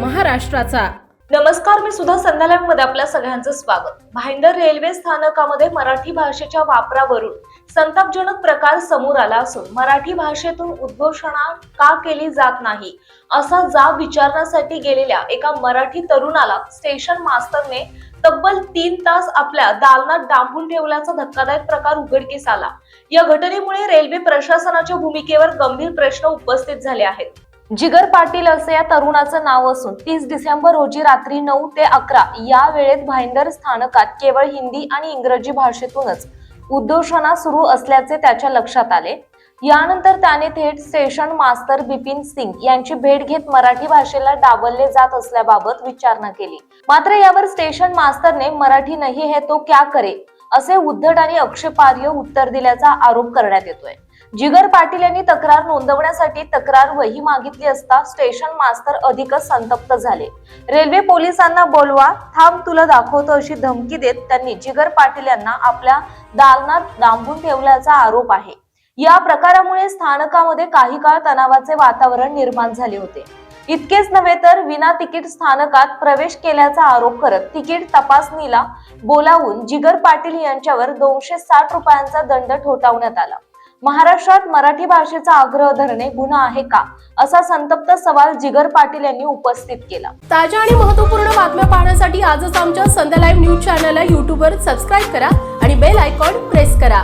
महाराष्ट्राचा. नमस्कार मी सुद्धा संध्यालयमध्ये आपल्या सगळ्यांचं स्वागत. भाईंदर रेल्वे स्थानकामध्ये मराठी भाषेच्या वापरावरून संतापजनक प्रकार समोर आला असून मराठी भाषेतून उद्घोषणा का केली जात नाही असा जाब विचारण्यासाठी गेलेल्या एका मराठी तरुणाला स्टेशन मास्टरने तब्बल तीन तास आपल्या दालनात डांबून ठेवल्याचा धक्कादायक प्रकार उघडकीस आला. या घटनेमुळे रेल्वे प्रशासनाच्या भूमिकेवर गंभीर प्रश्न उपस्थित झाले आहेत. जिगर पाटील असे या तरुणाचं नाव असून तीस डिसेंबर रोजी रात्री नऊ ते अकरा या वेळेत भाईंदर स्थानकात केवळ हिंदी आणि इंग्रजी भाषेतूनच उद्घोषणा सुरू असल्याचे त्याच्या लक्षात आले. यानंतर त्याने थेट स्टेशन मास्तर बिपिन सिंग यांची भेट घेत मराठी भाषेला डावलले जात असल्याबाबत विचारणा केली. मात्र यावर स्टेशन मास्तरने मराठी नाही हे तो क्या करे? असे उद्धट आणि आक्षेपार्ह उत्तर दिल्याचा आरोप करण्यात येतोय. जिगर पाटील यांनी तक्रार नोंदवण्यासाठी तक्रार वही मागितली असता स्टेशन मास्तर अधिकच संतप्त झाले. रेल्वे पोलिसांना बोलवा थांब तुला दाखवतो अशी धमकी देत त्यांनी जिगर पाटील यांना आपल्या दालनात डांबून ठेवल्याचा आरोप आहे. या प्रकारामुळे स्थानकामध्ये काही काळ तणावाचे वातावरण निर्माण झाले होते. इतकेच नव्हे तर विना तिकीट स्थानकात प्रवेश केल्याचा आरोप करत तिकीट तपासणीला बोलावून जिगर पाटील यांच्यावर दोनशे साठ रुपयांचा दंड ठोठावण्यात आला. महाराष्ट्रात मराठी भाषेचा आग्रह धरणे गुन्हा आहे का? असा संतप्त सवाल जिगर पाटील यांनी उपस्थित केला. ताज्या आणि महत्त्वपूर्ण बातम्या पाहण्यासाठी आजच आमच्या संध्या लाईव्ह न्यूज चॅनलला यूट्यूबवर सबस्क्राईब करा आणि बेल आयकॉन प्रेस करा.